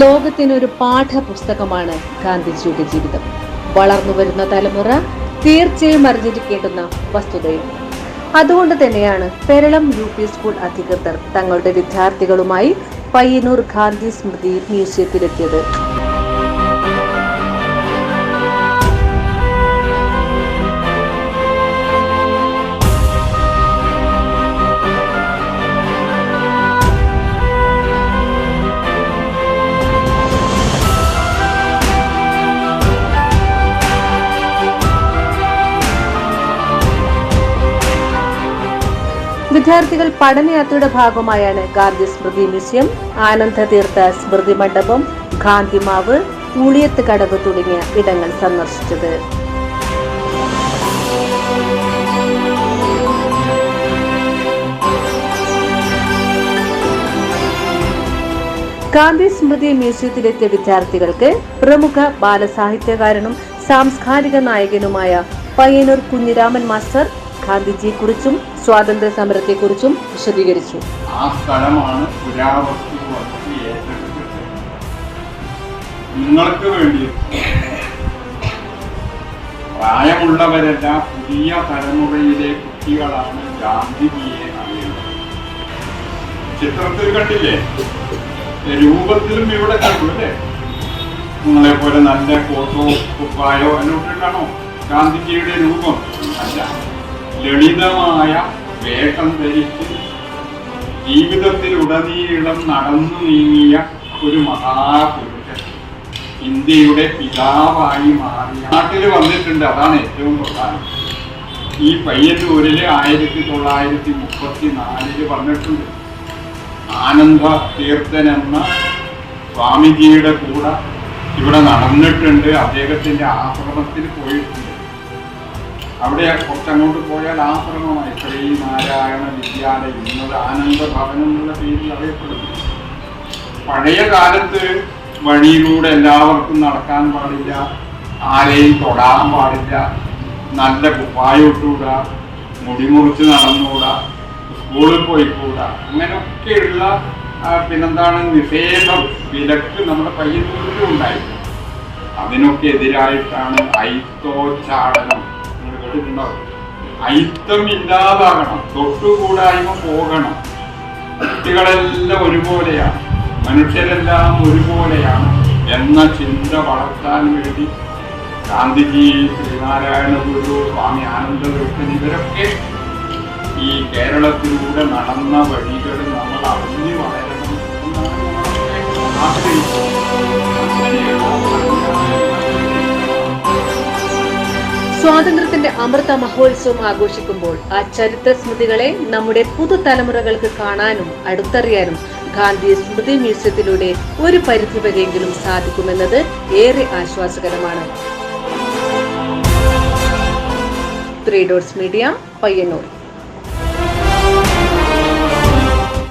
ലോകത്തിനൊരു പാഠപുസ്തകമാണ് ഗാന്ധിജിയുടെ ജീവിതം. വളർന്നു വരുന്ന തലമുറ തീർച്ചയായും അറിഞ്ഞിരിക്കേണ്ടുന്ന വസ്തുതയും. അതുകൊണ്ട് തന്നെയാണ് പെരളം യു പി സ്കൂൾ അധികൃതർ തങ്ങളുടെ വിദ്യാർത്ഥികളുമായി പയ്യന്നൂർ ഗാന്ധി സ്മൃതി മ്യൂസിയത്തിലെത്തിയത്. വിദ്യാർത്ഥികൾ പഠനയാത്രയുടെ ഭാഗമായാണ് ഗാന്ധി സ്മൃതി മ്യൂസിയം ആനന്ദ തീർത്ഥ സ്മൃതി മണ്ഡപം ഗാന്ധിമാവ് ഉളിയത്ത് കടവ് തുടങ്ങിയ ഇടങ്ങൾ സന്ദർശിച്ചത്. ഗാന്ധി സ്മൃതി മ്യൂസിയത്തിലെത്തിയ വിദ്യാർത്ഥികൾക്ക് പ്രമുഖ ബാലസാഹിത്യകാരനും സാംസ്കാരിക നായകനുമായ പയ്യന്നൂർ കുഞ്ഞിരാമൻ മാസ്റ്റർ ഗാന്ധിജിയെക്കുറിച്ചും സ്വാതന്ത്ര്യ സമരത്തെക്കുറിച്ചും വിശദീകരിച്ചു. ആ സ്ഥലമാണ് പുരാവസ്തു വസ്തു ഏറ്റെടുത്തിട്ട് നിങ്ങൾക്ക് വേണ്ടി പ്രായമുള്ളവരെല്ലാം പുതിയ തലമുറയിലെ കുട്ടികളാണ് ഗാന്ധിജിയെ അറിയുന്നത്. ചിത്രത്തിൽ കണ്ടില്ലേ? രൂപത്തിലും ഇവിടെ കണ്ടു അല്ലേ? നിങ്ങളെ പോലെ നല്ല കോട്ടോ കുപ്പായോ എന്നോട്ടിട്ടാണോ ഗാന്ധിജിയുടെ രൂപം. ലളിതമായ വേഷം ധരിച്ച് ജീവിതത്തിലുടനീളം നടന്നു നീങ്ങിയ ഒരു മഹാപുരുഷൻ ഇന്ത്യയുടെ പിതാവായി മാറി. നാട്ടിൽ വന്നിട്ടുണ്ട് അതാണ് ഏറ്റവും പ്രധാനം. ഈ പയ്യന്നൂരിൽ ആയിരത്തി തൊള്ളായിരത്തി മുപ്പത്തി നാലിൽ വന്നിട്ടുണ്ട്. ആനന്ദ തീർത്ഥൻ എന്ന സ്വാമിജിയുടെ കൂടെ ഇവിടെ നടന്നിട്ടുണ്ട്. അദ്ദേഹത്തിന്റെ ആശ്രമത്തിൽ പോയിട്ടുണ്ട്. അവിടെ കുറച്ചങ്ങോട്ട് പോയാൽ ആശ്രമമായി ശ്രീ നാരായണ വിദ്യാലയം. എന്നുള്ള ആനന്ദ ഭവനം എന്നുള്ള പേരിൽ അറിയപ്പെടുന്നു. പഴയ കാലത്ത് വഴിയിലൂടെ എല്ലാവർക്കും നടക്കാൻ പാടില്ല. ആരെയും തൊടാൻ പാടില്ല. നല്ല കുപ്പായിട്ടൂടാ. മുടി മുറിച്ച് നടന്നുകൂടാ സ്കൂളിൽ പോയിക്കൂടാ. അങ്ങനെയൊക്കെയുള്ള പിന്നെന്താണ് നിഷേധം വിലക്ക് നമ്മുടെ പയ്യന്നൂരിലും ഉണ്ടായി. അതിനൊക്കെ എതിരായിട്ടാണ് ഐത്തോച്ചാടനം നിങ്ങൾ അയിത്തം ഇല്ലാതാകണം. തൊട്ടുകൂടായ്മ പോകണം. കുട്ടികളെല്ലാം ഒരുപോലെയാണ്. മനുഷ്യരെല്ലാം ഒരുപോലെയാണ് എന്ന ചിന്ത വളർത്താൻ വേണ്ടി ഗാന്ധിജി ശ്രീനാരായണ ഗുരു സ്വാമി ആനന്ദഗുരുക്കൻ ഇവരൊക്കെ ഈ കേരളത്തിലൂടെ നടന്ന വഴികൾ നമ്മൾ അറിഞ്ഞു വളരണം. എന്നാണ് സ്വാതന്ത്ര്യത്തിന്റെ അമൃത മഹോത്സവം ആഘോഷിക്കുമ്പോൾ ആ ചരിത്ര സ്മൃതികളെ നമ്മുടെ പുതുതലമുറകൾക്ക് കാണാനും അടുത്തറിയാനും ഗാന്ധി സ്മൃതി മ്യൂസിയത്തിലൂടെ ഒരു പരിധിവരെയെങ്കിലും സാധിക്കുമെന്നത് ഏറെ ആശ്വാസകരമാണ്. Three dots media Payyanur.